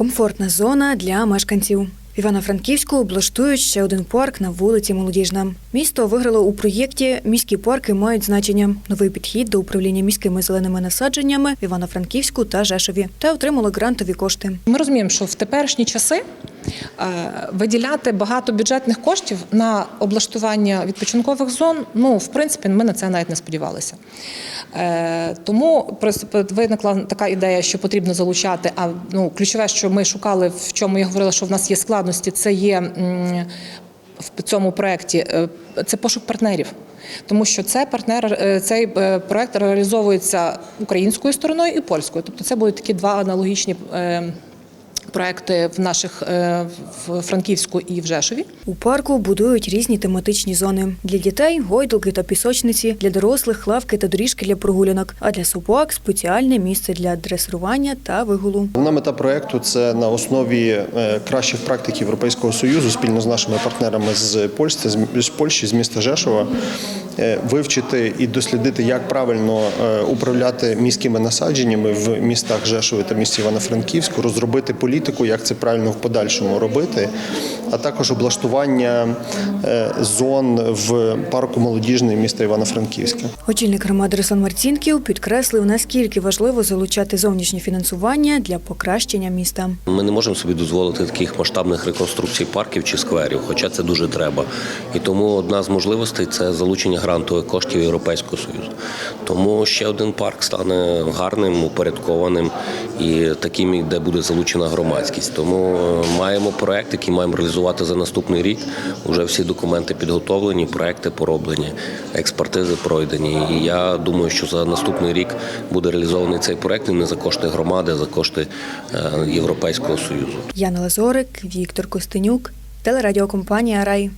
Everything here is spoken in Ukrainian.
Комфортна зона для мешканців. Івано-Франківську облаштують ще один парк на вулиці Молодіжна. Місто виграло у проєкті Міські парки мають значення. Новий підхід до управління міськими зеленими насадженнями в Івано-Франківську та Жешові та отримало грантові кошти. Ми розуміємо, що в теперішні часи виділяти багато бюджетних коштів на облаштування відпочинкових зон, ну в принципі, ми на це навіть не сподівалися. Е, Тому просто виникла така ідея, що потрібно залучати. А ну ключове, що ми шукали, в чому я говорила, що в нас є складності, це є. В цьому проєкті е, це пошук партнерів, тому що це партнер, е, цей е, проєкт реалізовується українською стороною і польською. Тобто це будуть такі два аналогічні е, проекти в наших е, в Франківську і в Жешові. У парку будують різні тематичні зони для дітей гойдалки та пісочниці, для дорослих лавки та доріжки для прогулянок, а для собак спеціальне місце для дресирування та вигулу. Головна мета проекту це на основі е, кращих практик Європейського союзу спільно з нашими партнерами з Польщі, з Польщі, з міста Жешова, е, вивчити і дослідити, як правильно управляти міськими насадженнями в містах Жешова та місті Івано-Франківську, розробити політику, як це правильно в подальшому робити, а також облаштування е, зон в парку молодіжний міста Івано-Франківська. Очільник громади Руслан Марцінків підкреслив, наскільки важливо залучати зовнішнє фінансування для покращення міста. Ми не можемо собі дозволити таких масштабних реконструкцій парків чи скверів, хоча це дуже треба. І тому одна з можливостей це залучення грантових коштів Європейського Союзу. Тому ще один парк стане гарним, упорядкованим і таким, де буде залучена громадськість. Тому е, маємо проект, який маємо реалізувати за наступний рік. Уже всі документи підготовлені, проекти пороблені, експертизи пройдені. І я думаю, що за наступний рік буде реалізований цей проект і не за кошти громади, а за кошти е, Європейського Союзу. Яна Лазорик, Віктор Костенюк, телерадіокомпанія Рай.